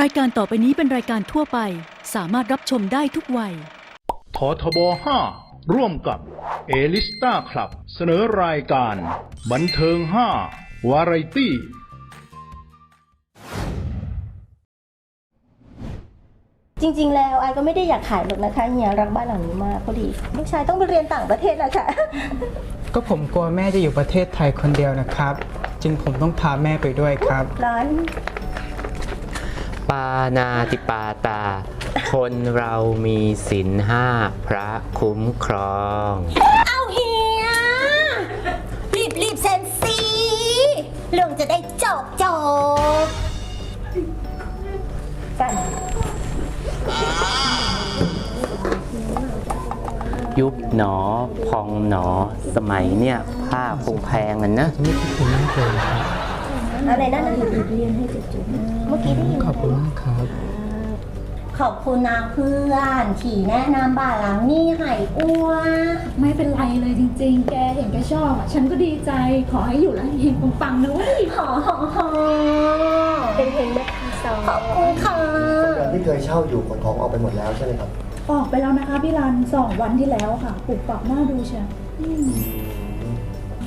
รายการต่อไปนี้เป็นรายการทั่วไป สามารถรับชมได้ทุกวัย ททบ 5 ร่วมกับเอลิสตาคลับ เสนอรายการ บันเทิง 5 วาไรตี้ จริง ๆ แล้วไอก็ไม่ได้อยากขายหรอกนะคะเฮียรักบ้านหลังนี้มากพอดีลูกชายต้องไปเรียนต่างประเทศนะคะ ก็ผมกลัวแม่จะอยู่ประเทศไทยคนเดียวนะครับ จึงผมต้องพาแม่ไปด้วยครับ ร้าน ปานาติปาตา คนเรามีศีลห้าพระคุ้มครอง เอาเฮีย รีบรีบเซ็นซีเรื่องจะได้จบจบกันยุบหนอ พองหนอ สมัยเนี่ยผ้าคงแพงกันนะ ไม่คิดถึงมากเลย อะไรนั่นนะเมื่อกี้ได้ยินขอบคุณมากครับ ขอบคุณนะเพื่อนที่แนะนำบ้านหลังนี้ให้อ้วไม่เป็นไรเลยจริง ๆ แกเห็นแกชอบอะฉันก็ดีใจ ขอให้อยู่แล้วเฮงๆปังๆนะเว้ยหอหอหอเป็นเพลงแม่คาซอขอบคุณค่ะเดือนที่เคยเช่าอยู่ขนของออกไปหมดแล้วใช่ไหมครับ ออกไปแล้วนะคะพี่รันสองวันที่แล้วค่ะปลูกปรับหน้าดูเชียว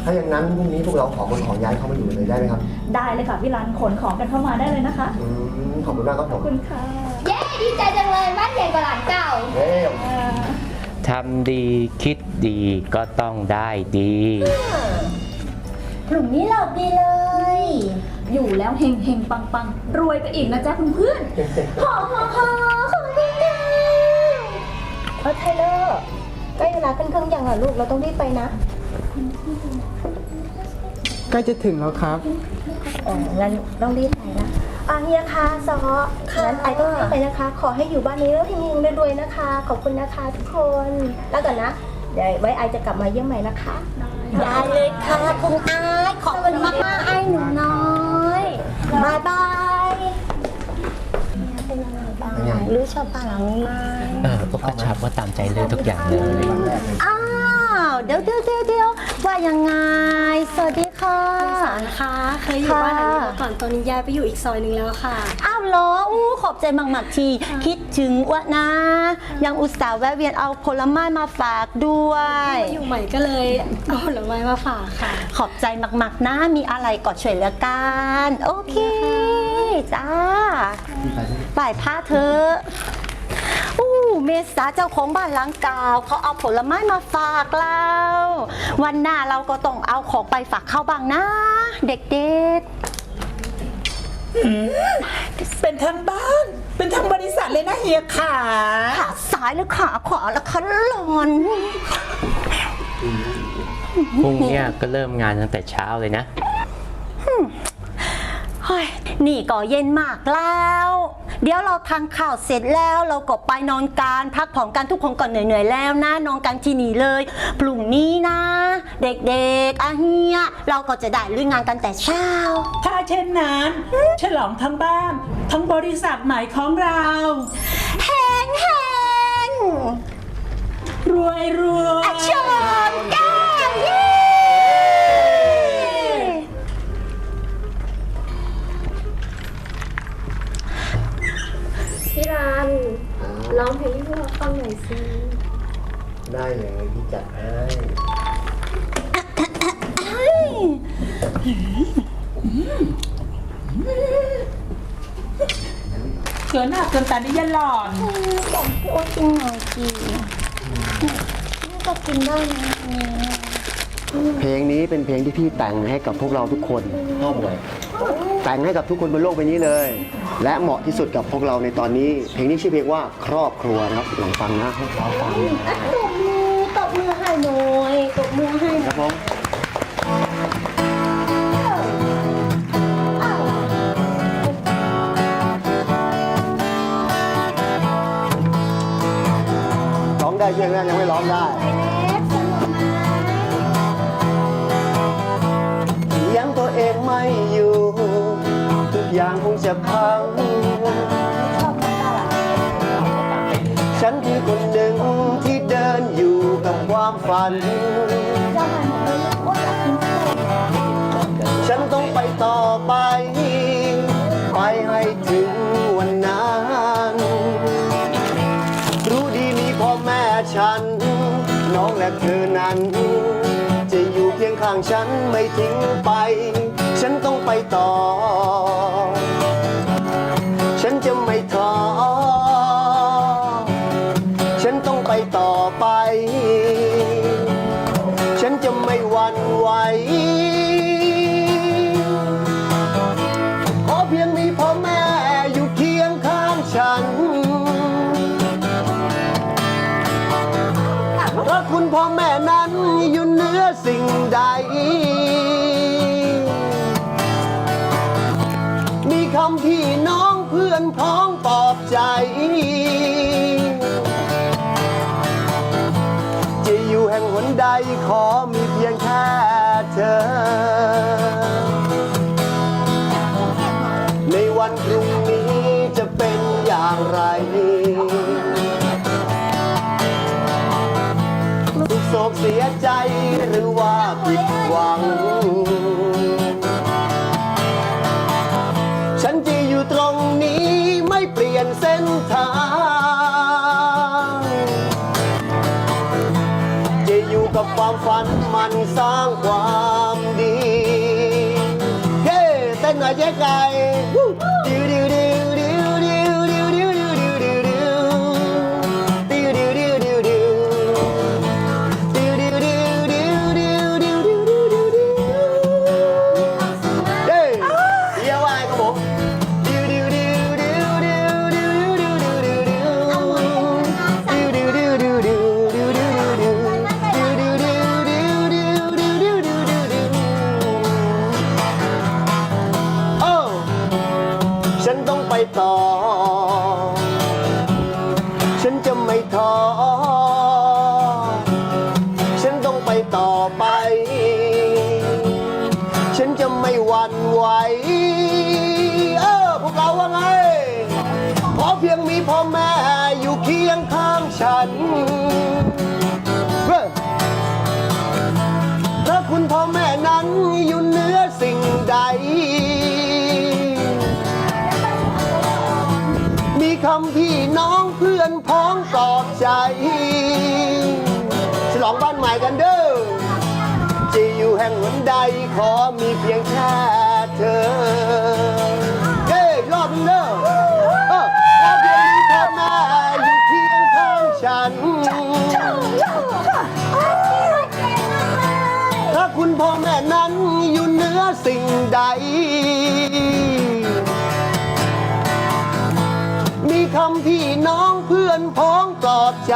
ถ้าอย่างนั้นพรุ่งนี้พวกเราขอขนของย้ายเข้ามาอยู่เลยได้ไหมครับได้เลยค่ะพี่รันขนของกันเข้ามาได้เลยนะคะ อืมขอบคุณมากครับผขอบมคุณค่ะเย้ดีใจจังเลยบ้านใหญ่กว่าหลังเก่า เฮ้ยทำดีคิดดีก็ต้องได้ดีกลุ่มนี้เราดีเลย อยู่แล้วเฮงๆปังๆรวยไปอีกนะจ๊ะคุณเพื่อนหอหอหอขอบคุณค่ะ เออไทเลอร์ใกล้เวลาขึ้นเครื่องยังอะลูกเราต้องรีบไปนะ ใกล้จะถึงแล้วครับอ๋องั้นต้องรีบไปนะอะเฮียคะซองั้นไอต้องรีบไปนะคะ ขอให้อยู่บ้านนี้แล้วเฮงๆรวยๆนะคะ ขอบคุณนะคะทุกคน แล้วก่อนนะ เดี๋ยวไว้ไอจะกลับมาเยี่ยมใหม่นะคะ ได้เลยค่ะคุณไอายขอบคุณมากมากๆไอายหนูน้อยบายบายเป็นยังไงบ้างรู้ชอบบ้านหลังนี้ไหมเออพวกกระชับก็ตามใจเลยทุกอย่างเลยอ้า วเดี๋ยวเดี๋ยวเดี๋ยวเดี๋ยวว่ายังไง สวัสดีค่ะ สารนะคะเคยอยู่บ้านหลังนี้มาก่อนตอนนี้ย้ายไปอยู่อีกซอยหนึ่งแล้วค่ะ อ้าวเหรออู้ขอบใจมากๆที่คิดถึงอ้วนะ ยังอุตส่าห์แวะเวียนเอาผลไม้มาฝากด้วยอยู่ใหม่ก็เลยเอาผลไม้มาฝากค่ะ ขอบใจมากๆนะ มีอะไรก็ช่วยเหลือกัน โอเค จ้าป่ายผ้าเธอะอู้ เมษาเจ้าของบ้านหลังเก่าเขาเอาผลไม้มาฝากเราวันหน้าเราก็ต้องเอาของไปฝากเข้าบ้างนะ เด็กเป็นทั้งบ้าน เป็นทั้งบริษัทเลยนะเฮียขาๆขาซ้ายหรือขาขวาแล้วคะหลอนพรุ่งเนี้ยก็เริ่มงานตั้งแต่เช้าเลยนะ เฮ้ยนี่ก็เย็นมากแล้ว เดี๋ยวเราทานข้าวเสร็จแล้วเราก็ไปนอนกันพักผ่อนกันทุกคนก่อนเหนื่อยๆแล้วนะนอนกันที่นี่เลยพรุ่งนี้นะ เด็กๆอาเฮียเราก็จะได้ลุยงานกันแต่เช้า ถ้าเช่นนั้น ฉลองทั้งบ้าน ทั้งบริษัทใหม่ของเรา แหงแหง เกินหน้าเกินตาดิยันหลอนบอกพี่โอ๊ตกินหน่อยสินี่ก็กินได้นะเพลงนี้เป็นเพลงที่พี่แต่งให้กับพวกเราทุกคนชอบเลยแต่งให้กับทุกคนบนโลกใบนี้เลย และเหมาะที่สุดกับพวกเราในตอนนี้ เพลงนี้ชื่อเพลงว่าครอบครัวนะครับลองฟังนะให้เราฟัง เพียงแค่ยังไม่ร้องได้ยังตัวเองไม่อยู่ ทุกอย่างคงจะพัง ฉันคือคนหนึ่งที่เดินอยู่กับความฝัน ฉันต้องไปต่อไป ไปให้ ฉัน น้องและเธอนั้น จะอยู่เพียงข้างฉันไม่ทิ้งไป ฉันต้องไปต่อ ฉันจะไม่ท้อฉันต้องไปต่อไป ฉันจะไม่หวั่นไหว คุณพ่อแม่นั้นอยู่เหนือสิ่งใด มีคำพี่น้องเพื่อนพ้องปลอบใจ จะอยู่แห่งหนใดขอมีเพียงแค่เธอ ในวันพรุ่งนี้จะเป็นอย่างไร กเสียใจหรือว่าผิดหวัง ฉันจะอยู่ตรงนี้ไม่เปลี่ยนเส้นทาง จะอยู่กับความฝันมันสร้างความดี เฮ้เต้นหน่อยเจ๊ไก่ดิวดิวดิว เออพวกเราว่าไง ขอเพียงมีพ่อแม่อยู่เคียงข้างฉันถ้าคุณพ่อแม่นั้นอยู่เหนือสิ่งใด มีคำพี่น้องเพื่อนพ้องปลอบใจ ฉลองบ้านใหม่กันเด้อจะอยู่แห่งหนใดขอมีเพียงแค่ เธอ เย้รอบนึงเด้อเออขอเพียงมีพ่อแม่อยู่เคียงข้างฉัน ถ้าคุณพ่อแม่นั้นอยู่เหนือสิ่งใด มีคำพี่น้องเพื่อนพ้องปลอบใจ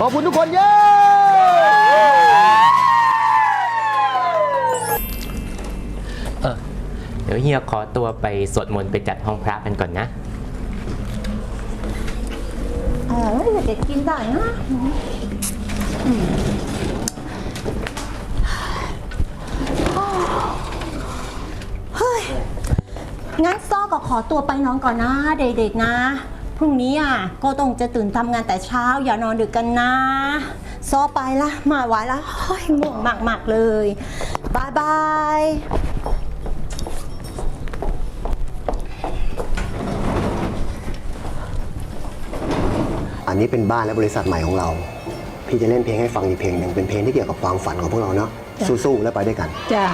ขอบคุณทุกคนเย้เออเดี๋ยวเฮียขอตัวไปสวดมนต์ไปจัดห้องพระกันก่อนนะเออเด็กกินได้นะงั้นซ้อก็ขอตัวไปนอนก่อนนะ เด็กๆนะ พรุ่งนี้อะก็ต้องจะตื่นทำงานแต่เช้า อย่านอนดึกกันนะซ้อไปละมาไหวละเฮ้ยง่วงมากๆเลยบายบายอันนี้เป็นบ้านและบริษัทใหม่ของเรา พี่จะเล่นเพลงให้ฟังอีกเพลงหนึ่งเป็นเพลงที่เกี่ยวกับความฝันของพวกเราเนาะสู้ๆแล้วไปด้วยกัน จ้า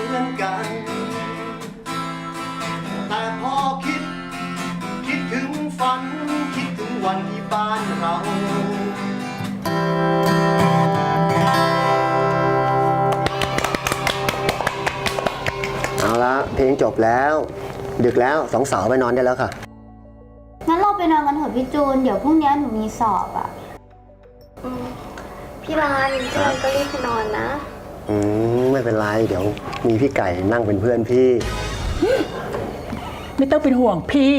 ือนกัน แต่พอคิด คิดถึงฝัน คิดถึงวันที่บ้านเราเอาละเพลงจบแล้ว ดึกแล้วสองสาวไปนอนได้แล้วค่ะ งั้นเราไปนอนกันเถอะพี่จูน เดี๋ยวพรุ่งนี้หนูมีสอบอะ พี่ลานพี่รันก็รีบไปนอนนะ อืมไม่เป็นไร เดี๋ยวมีพี่ไก่นั่งเป็นเพื่อนพี่ ไม่ต้องเป็นห่วงพี่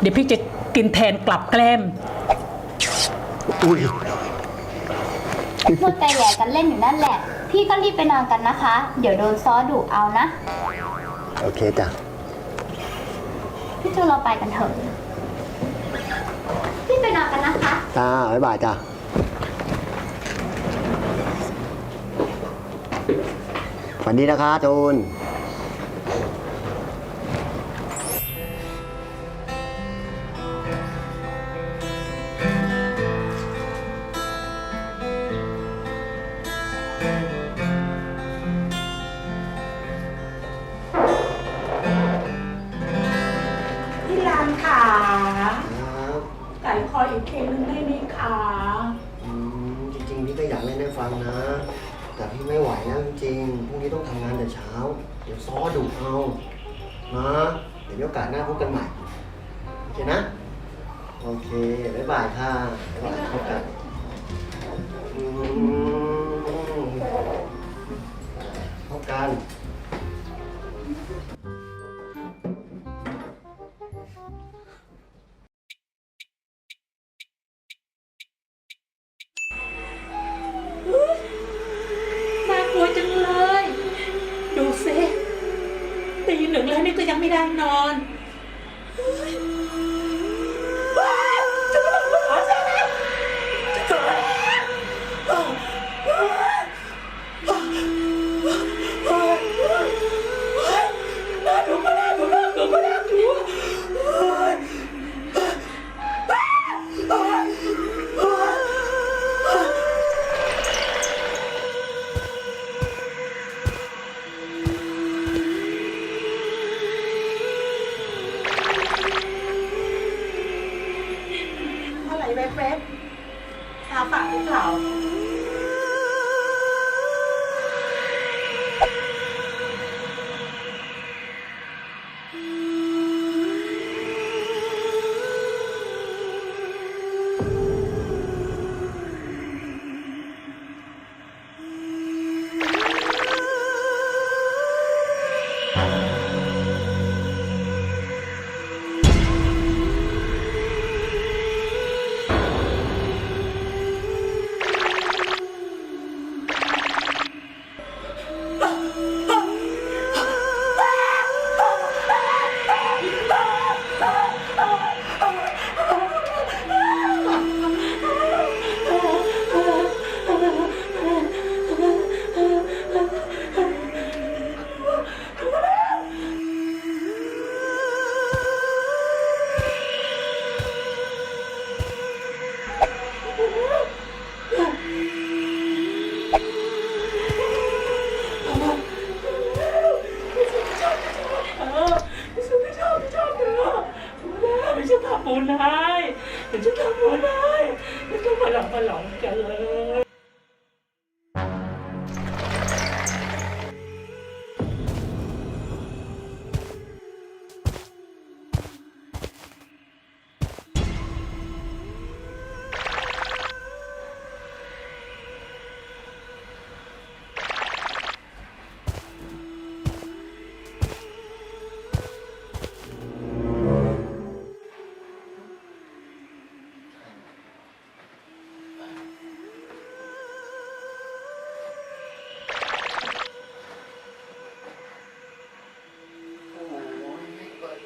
เดี๋ยวพี่จะกินแทนกลับแกล้ม อุ้ยมัวแต่แหย่กันเล่นอยู่นั่นแหละ พี่ก็รีบไปนอนกันนะคะ เดี๋ยวโดนซ้อดุเอานะ โอเคจ้ะ พี่จะรอไปกันเถอะ พี่ไปนอนกันนะคะ จ้าบ๊ายบายจ้ะ วันดีนะคะจูน lang nun.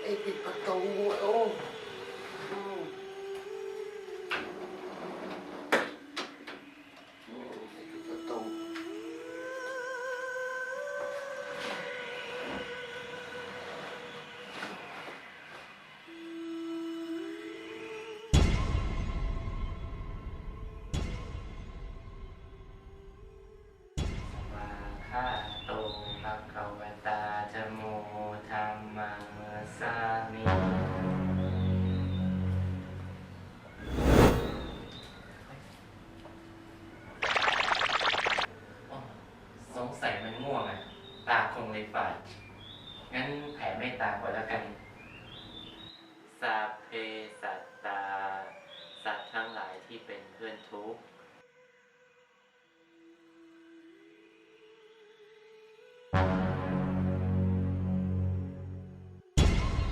Eh, di pagkauwi, oh.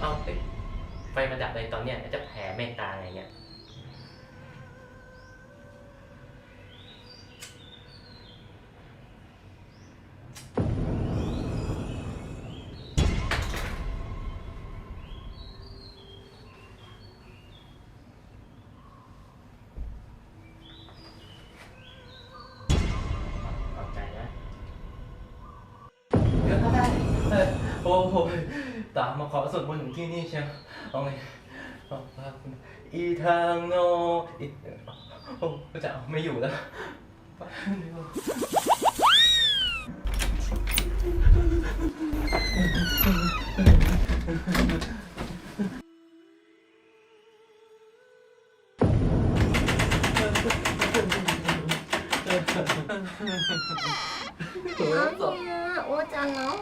เอาเอ้ยไฟมาดับอะไรตอนเนี้ยแล้วจะแผ่เมตตาอะไรเงี้ย ขอสวดมนต์ถึงที่นี่เชียวเอาไงเอาพระคุณอีทางโนอีโอ้พระเจ้าไม่อยู่แล้วไปเร็วโอ้โห โอ้จังเนาะ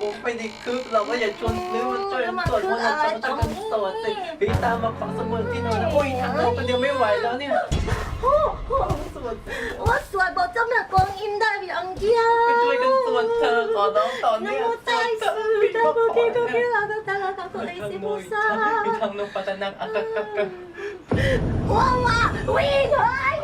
ผมไม่ได้คึกเราก็อย่าชวนซื้อมาช่วยสวดมนต์เราจะช่วยกันสวดสิพี่ตามมาขอสวดมนต์ที่โน่นนะโอ้ยทางโน้นคนเดียวไม่ไหวแล้วเนี่ยสวดว่าสวยบอกเจ้าแม่กวางอิมได้พี่อังเกียไปช่วยกันสวดเธอขอร้องตอนนะเนี้ยโมสตัวดสเธสะอพี่ตะมาโกขอเกโกเกเนี่ยลาตะตะลาตะโกมีเลทางสิโนบุยษามีทางโนปัตตนังอักกักกักกักว้าวว้าวิ่งเลย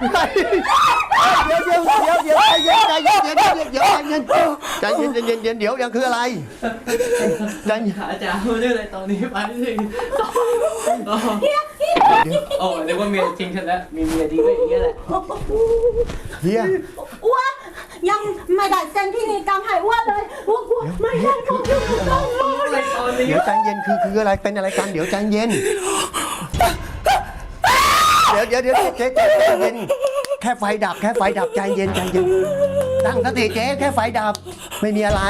เฮ้ยเดี๋ยวเดี๋ยวเดี๋ยวเดี๋ยวใจเย็นใจเย็นเดี๋ยวเดี๋ยวเดี๋ยวใจเย็นใจเย็นใจเย็นใจเย็นเดี๋ยวยังคืออะไรใจเย็นอาจารย์ไม่ได้อะไรตอนนี้ไปสิโอ้นึกว่าเมียจริงฉันแล้วมีเมียดีก็อย่างเงี้ยแหละเฮียอ้วนยังไม่ได้เซ็นพิธีกรรมให้อ้วนเลยอ้วนอ้วนไม่ได้ก็อยู่ต้องรออะไรตอนนี้เดี๋ยวใจเย็นคือคืออะไรเป็นอะไรกันเดี๋ยวใจเย็น ดี๋ยวเดี๋ยวเดี๋ยวเจ๊ใจเย็นแค่ไฟดับ แค่ไฟดับใจเย็นใจเย็นตั้งสติเจ๊แค่ไฟดับไม่มีอะไร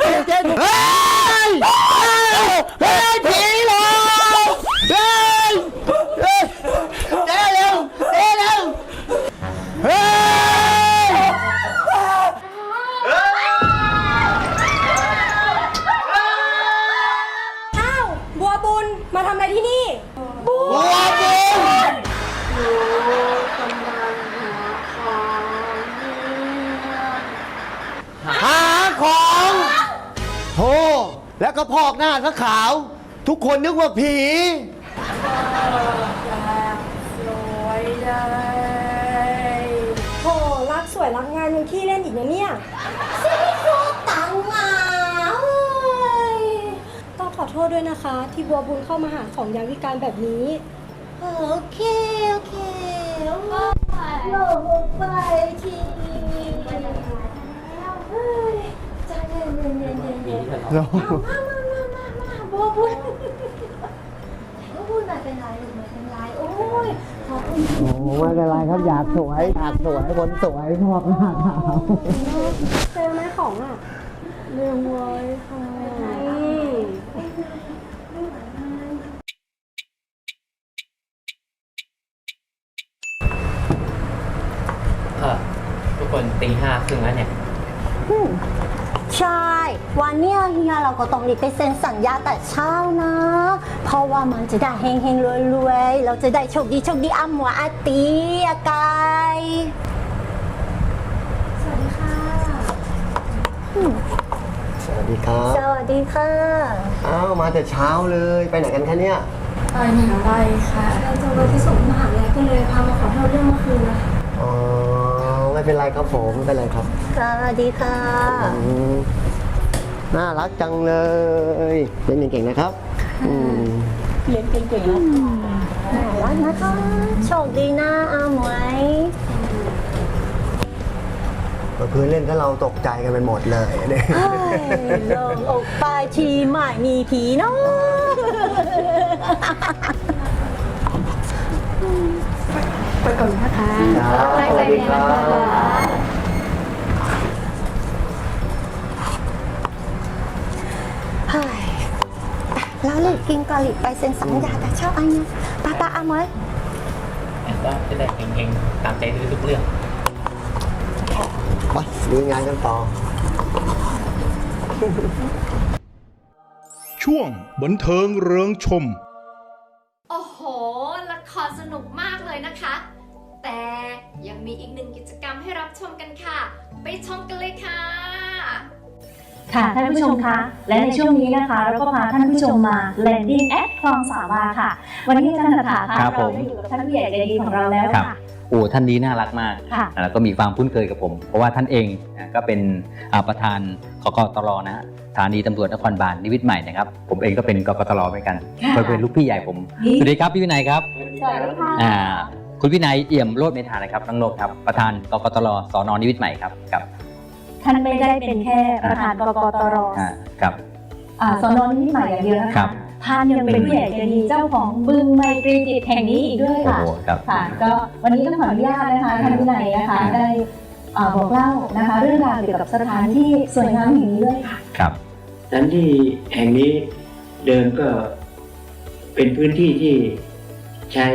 เจ๊เจ๊ ทุกคนนึกว่าผีโหรักสวยรักงานยังขี้เล่นอีกนะเนี่ยตังมาต้องขอโทษด้วยนะคะ ที่บัวบุญเข้ามาหาของยามวิการแบบนี้ โอเค โอเคโลกไปทีเฮ้ยใจเย็นเย็นเย็นเย็นเย็นมามามามา ไม่เป็นไรครับอยากสวยอยากสวยคนสวยชอบหน้าขาวเจอไหมของอะเรื่องไว้ค่ะทุกคนตีห้าครึ่งแล้วเนี่ย ใช่ วันเนี้ยเฮียเราก็ต้องรีบไปเซ็นสัญญาแต่เช้านะ เพราะว่ามันจะได้เฮงเฮงรวยรวยๆเราจะได้โชคดีโชคดีอ้ำหัวอาตีอากายสวัสดีค่ะ สวัสดีครับ สวัสดีค่ะอ้าวมาแต่เช้าเลยไปไหนกันคะเนี่ย ไปไหนไปค่ะ เราจะรถไปส่งมหาลัยก็เลยพามาขอโทษเรื่องเมื่อคืนนะคะอ๋อ ไม่เป็นไรครับผมไม่เป็นไรครับสวัสดีค่ะอืมน่ารักจังเลยเรียนเก่งๆนะครับอืมน่ารักนะคะโชคดีนะอ้ำไว้เพื่อนเล่นก็เราตกใจกันไปหมดเลยเนี่ยเฮ้ยลงอกไปทีใหม่มีผีเนาะ ไปก่อนนะคะครับสวัสดีครับ เฮ้ยแล้วรีบกินกะหรี่ไปเซ็นสัญญาแต่เช้าไอ้เนี่ยป้าป้าอ้ำไว้ก็จะได้เฮงๆตามใจทุกๆเรื่อง ไปดูงานกันต่อ ช่วงบันเทิงเริงชม ยังมีอีกหนึ่งกิจกรรมให้รับชมกันค่ะ ไปชมกันเลยค่ะ ค่ะท่านผู้ชมคะและในช่วงนี้นะคะ เราก็พาท่านผู้ชมมา landing at คลองสามวาค่ะ วันนี้อาจารย์สถาค่ะครับผมเราได้อยู่กับท่านผู้ใหญ่ใจดีของเราแล้วครับค่ะ โอ้ท่านนี้น่ารักมากค่ะ แล้วก็มีความคุ้นเคยกับผม เพราะว่าท่านเองนะก็เป็นอ่าประธานกกตรนะฮะสถานีตำรวจนครบาลนิวิตใหม่นะครับ ผมเองก็เป็นกกตรเหมือนกันค่ะเคยเป็นลูกพี่ใหญ่ผม สวัสดีครับพี่วินัยครับ สวัสดีค่ะ อ่า คุณวินัยเอี่ยมโรจน์เมธานะครับน้องนกครับประธานกกตรสอนนิวิตใหม่ครับครับท่านไม่ได้เป็นแค่ประธานกกตรอ่าครับอ่าสนนิมิตใหม่อย่างเดียวนะครัคะบท่านยังเป็นผู้ใหญ่ใจดีเจ้าของบึงไมตรีจิตแห่งนี้อีกด้วยโอ้ค่ะ โหครับ ค่ะก็วันนี้ต้องขออนุญาตนะคะท่านวินัยนะคะได้อ่าบอกเล่านะคะเรื่องราวเกี่ยวกับสถานที่สวยงามแห่งนี้ด้วยค่ะ ครับ สถานที่แห่งนี้เดิมก็เป็นพื้นที่ที่ใช้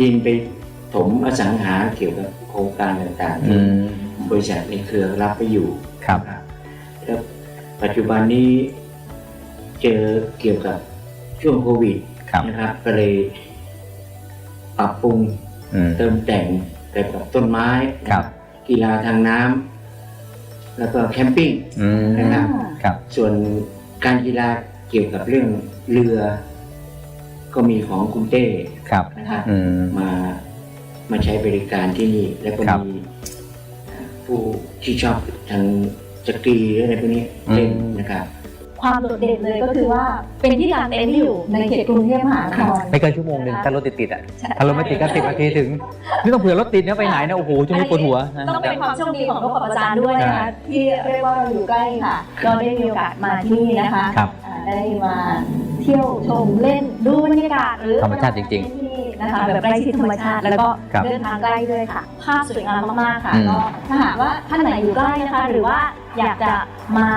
ดินไปถมอสังหาเกี่ยวกับโครงการต่างๆอืที่มบริษัทในเครือรับไปอยู่ครับแล้วปัจจุบันนี้เจอเกี่ยวกับช่วงโควิดครับนะครับก็เลยปรับปรุงอืมเติมแต่งเกี่ยวกับต้นไม้ครับกีฬาทางน้ำแล้วก็แคมปิ้งอืมนะครับครับส่วนการกีฬาเกี่ยวกับเรื่องเรือ ก็มีของคุณเต้ ครับนะครับอืม มามาใช้บริการที่นี่แล้วก็ครับ มีผู้ที่ชอบทางสกีอะไรพวกนี้เล่นอืมนะครับ ความโดดเด่นเลยก็คือว่าเป็นที่กางเต็นท์ที่อยู่ในเขตกรุงเทพมหานคร ไม่เกินชั่วโมงหนึ่งถ้ารถติดๆอะถ้ารถไม่ติดก็สิบนาทีถึงนี่ต้องเผื่อรถติดเนี่ยไปไหนนะโอ้โหช่วงนี้ปวดหัวนะต้องเป็นความโชคดีของนกกับอาจารย์ด้วยนะคะที่เรียกว่าเราอยู่ใกล้ค่ะ ก็ได้มีโอกาสมาที่นี่นะคะครับ อ่าได้มาเที่ยวชมเล่นดูบรรยากาศหรือธรรมชาติจริงๆที่นี่นะคะแบบใกล้ชิดธรรมชาติ แล้วก็ครับเดินทางใกล้ด้วยค่ะ ภาพสวยงามมากๆค่ะอืมก็ถ้าหากว่าท่านไหนอยู่ใกล้นะคะหรือว่าอยากจะมา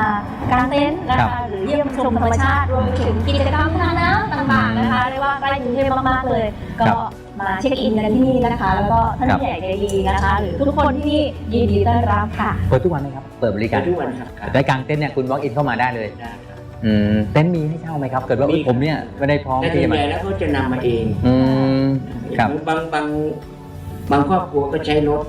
กางเต็นท์นะครัคะบ หรือเยี่ยมชมธรรมชาติรวมถึงกิจกรรมทางน้ำต่างๆนะคะเรียกว่าใกล้กรุงเทพมากๆเลย ก็ครับมาเช็คอินกันที่นี่นะคะ แล้วก็ท่านครับผู้ใหญ่ใจดีนะคะ หรือทุกคนที่นี่ยินดีต้อนรับค่ะเปิดทุกวันไหมครับ เปิดบริการทุกวันครับครับได้กางเต็นท์เนี่ยคุณ walk in เข้ามาได้เลย ได้ครับ อืมเต็นท์มีให้เช่าไหมครับเกิดว่าเอ้ยผมเนี่ยไม่ได้พร้อมแต่ส่ที่วนจะใหมาญ่แล้วเขาจะนำมาเองอืม ครับ บางบางบางครอบครัวก็ใช้รถ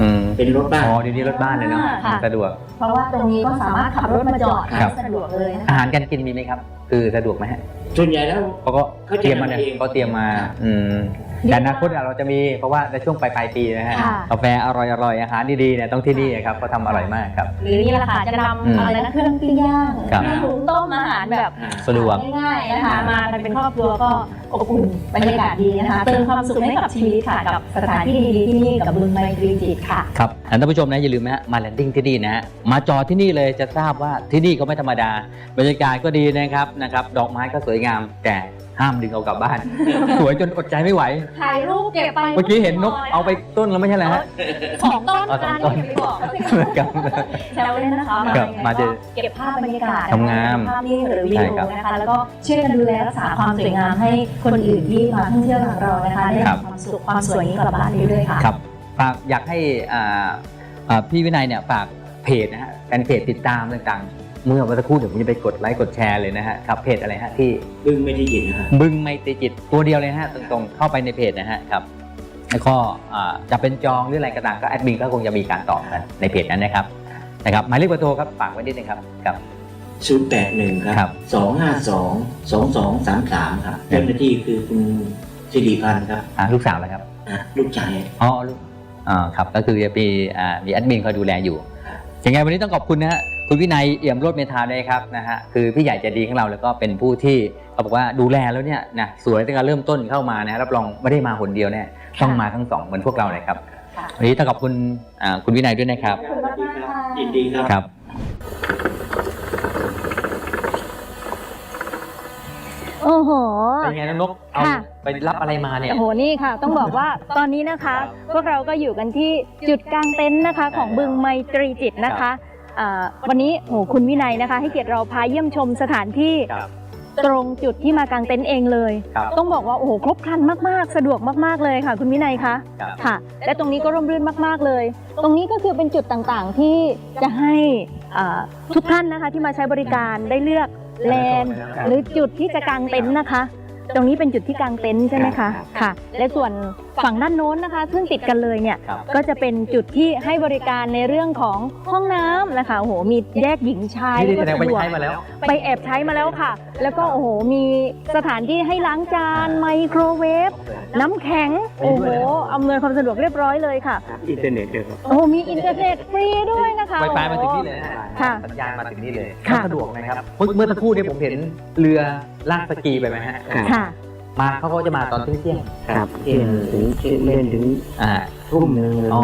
อืมเป็นรถบ้าน อ๋อเดียวนี้รถบ้านเลยเนาะค่ะ สะดวก เพราะว่าตรงนี้ก็สามารถขับรถมาจอดครับได้สะดวกเลยนะอาคะหารการกินมีไหมครับ คือสะดวกไหมฮะส่วนใหญ่แล้ว เขาก็เขาจะเตรียมมาเนี่ยทำเองเขาเตรียมมา อืม แต่อนาคตอะเราจะมีเพราะว่าในช่วงปลายปลายๆปีนะฮะค่ะ กาแฟอร่อยอร่อยอาหารดีๆเนี่ยต้องที่นี่นะครับเขาทำอร่อยมากครับ หรือนี่แหละค่ะจะนอืมำอะไรนะเครื่องปิ้งย่างครับ เครื่องหุงต้มอาหารแบบสะดวก ง่ายๆนะคะมากันเป็นครอบครัวก็อบอุ่นบรรยากาศดีนะคะเติมความสุขให้กับชีวิตค่ะกับสถานที่ดีๆที่นี่กับบึงไมตรีจิตค่ะ ครับท่านผู้ชมนะอย่าลืมนะฮะมาแลนดิ้งที่นี่นะฮะมาจอดที่นี่เลยจะทราบว่าที่นี่ก็ไม่ธรรมดา บรรยากาศก็ดีนะครับนะครับ ดอกไม้ก็สวยงาม แต่ ห้ามดึงเอากลับบ้าน สวยจนอดใจไม่ไหว ถ่ายรูปเก็บไปเมื่อกี้เห็นนกเอาไปต้นแล้วไม่ใช่เหรอฮะ สองต้นเอาสองต้นอย่าไปบอกเขาสิครับ แซวเล่นนะคะครับยังไงมาเจอก็เก็บภาพบรรยากาศทำงามภาพนิ่งหรือวิใช่ดีครัโอบนะคะแล้วก็คช่วยกันดูแลรักษาความสวยงามให้คนอื่นที่มาท่องเที่ยวของเรานะคะได้ครับความสุขความสวยนี้กลับบ้านไปด้วยค่ะ ครับฝากอยากให้อ่าอ่าพี่วินัยเนี่ยฝากเพจนะฮะแฟนเพจติดตามต่างๆ เมื่อวันสักครู่เดี๋ยวผมจะไปกดไลค์กดแชร์เลยนะฮะครับเพจอะไรฮะที่บึ้งไม่ได้ยินนะฮะบึงไมตรีจิตตัวเดียวเลยนะฮะตรงๆเข้าไปในเพจนะฮะครับแล้วก็อ่าจะเป็นจองหรืออะไรก็ตามก็แอดมินก็คงจะมีการตอบกันในเพจนั้นนะครับนะครับหมายเลขเบอร์โทรครับฝากไว้นิดนึงครับครับ ศูนย์แปดหนึ่งคครัรับสองห้าสองสองสองสามสามครับ เจ้าหน้าที่คือคุณสิริพันธ์ครับอ่าลูกสาวแล้วครับอะลูกชาย อ๋อลูกอ่าครับ ก็คือจะมีอ่ามีแอดมินคอยดูแลอยู่ ยังไงวันนี้ต้องขอบคุณนะฮะ คุณวินัยเอี่ยมโรจน์เมธาด้วยครับนะฮะคือพี่ใหญ่ใจดีของเราแล้วก็เป็นผู้ที่เขาบอกว่าดูแลแล้วเนี่ยนะสวยตั้งแต่เริ่มต้นเข้ามานะรับรองไม่ได้มาคนเดียวเนี่ยต้องมาทั้งสองเหมือนพวกเราเลยครับวันนี้ต้องขอบคุณอ่าคุณวินัยด้วยนะครับยินดีครับครับโอ้โห เป็นไงน้องนก เอาค่ะไปรับอะไรมาเนี่ย โอ้โห นี่ค่ะ ต้องบอกว่าตอนนี้นะคะ พวกเราก็อยู่กันที่จุดกลางเต็นท์นะคะ ของบึงไมตรีจิตนะคะอ่า วันนี้โอ้โหคุณวินัยนะคะ ให้เกียรติเราพาเยี่ยมชมสถานที่ครับตรงจุดที่มากางเต็นท์เองเลยครับต้องบอกว่าโอ้โหครบครันมากๆ สะดวกมากๆเลยค่ะ คุณวินัยคะครับค่ะ และตรงนี้ก็ร่มรื่นมากๆเลย ตรงนี้ก็คือเป็นจุดต่างๆที่จะให้อ่าทุกท่านนะคะที่มาใช้บริการได้เลือกแลนด์หรือจุดที่จะกางเต็นท์นะคะ ตรงนี้เป็นจุดที่กางเต็นท์ใช่ไหมคะค่ะ และส่วนฝั่งด้านโน้นนะคะ ซึ่งติดกันเลยเนี่ยครับก็จะเป็นจุดที่ให้บริการในเรื่องของห้องน้ำนะคะโอ้โหมีแยกหญิงชายนี่แสดงไปก็สะดวกใช้มาแล้ว ไปแอบใช้มาแล้วค่ะ แล้วก็โอ้โหมีสถานที่ให้ล้างจานไมโครเวฟน้ำแข็งโอ้โหอำนวยความสะดวกเรียบร้อยเลยค่ะ อินเทอร์เน็ตด้วยครับโอ้โหมีอินเทอร์เน็ตฟรีด้วยนะคะไฟฟ้าโอ้มาโหถึงนี่เลยนะฮะค่ะสัญญาณมาถึงนี่เลยค่ะ สะดวกนะครับเมื่อเมื่อสักครู่เนี่ยผมเห็นเรือ ลากสกีไปไหมฮะค่ะ มาเขาก็จะมาตอนเที่ยงครับเที่ยงถึงเล่นถึงๆอ่าทุ่มหนึ่งอ๋อ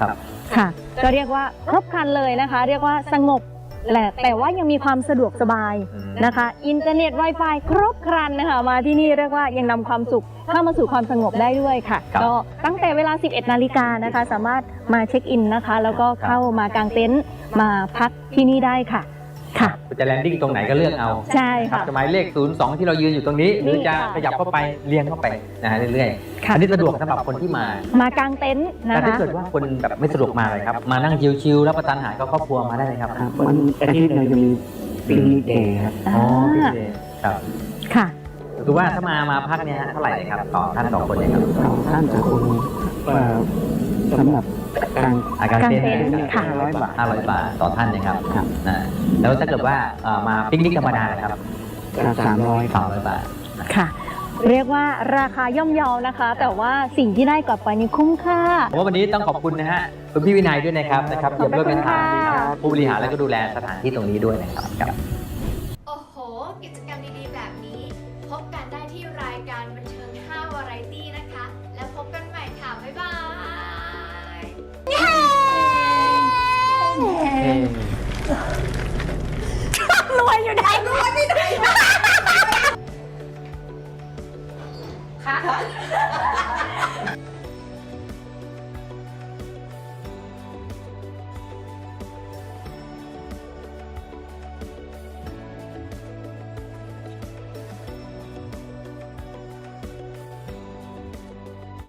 ครับ ค่ะ ก็เรียกว่าครบครันเลยนะคะ เรียกว่าสงบแหละแต่ว่ายังมีความสะดวกสบายอืมนะคะ อินเทอร์เน็ต Wi-Fi ครบครันนะคะมาที่นี่เรียกว่ายังนำความสุขเข้ามาสู่ความสงบได้ด้วยค่ะครับก็ตั้งแต่เวลา 11 นาฬิกานะคะ สามารถมาเช็คอินนะคะ แล้วก็เข้ามากางเต็นท์มาพักที่นี่ได้ค่ะ ค่ะ คุณจะแลนดิ้งตรงไหนก็เลือกเอาใช่ครับค่ะ จะหมายเลข 02 ที่เรายืนอยู่ตรงนี้ หรือจะนี่ค่ะขยับเข้าไปเรียงเข้าไปนะฮะเรื่อยๆ ค่ะ อันนี้สะดวกสำหรับคนที่มามากางเต็นท์นะแต่ถ้าคะ เกิดว่าคนแบบไม่สะดวกมาเลยครับ มานั่งชิลๆรับประทานอาหารกับครอบครัวมาได้เลยครับครับวันอาทิตย์เราจะมีปิกนิกเดย์ครับอ๋อพี่เจครับ ค่ะ คือว่าถ้ามามาพักเนี่ยฮะเท่าไหร่เลยครับต่อท่านต่อคนเนี่ยครับสองท่านต่อคนเอ่อสำหรับกลางอาการเต้นกางเต็นท์ค่ะ ห้าร้อยบาทห้าร้อยบาทต่อท่านนะครับครับอ่าแล้วถ้าเกิดว่าเอ่อมาปิกนิกธรรมดานะครับสามร้อยสามร้อยบาท ค่ะ เรียกว่าราคาย่อมเยานะคะ แต่ว่าสิ่งที่ได้กลับไปนี่คุ้มค่า ผมว่าวันนี้ต้องขอบคุณนะฮะคุณพี่วินัยด้วยนะครับนะครับขอบพระเยี่ยมด้วยเป็นคุณทางค่ะนะครับผู้บริหารและก็ดูแลสถานที่ตรงนี้ด้วยนะครับครับ รวยอยู่ไหนรวยไม่ได้ค่ะ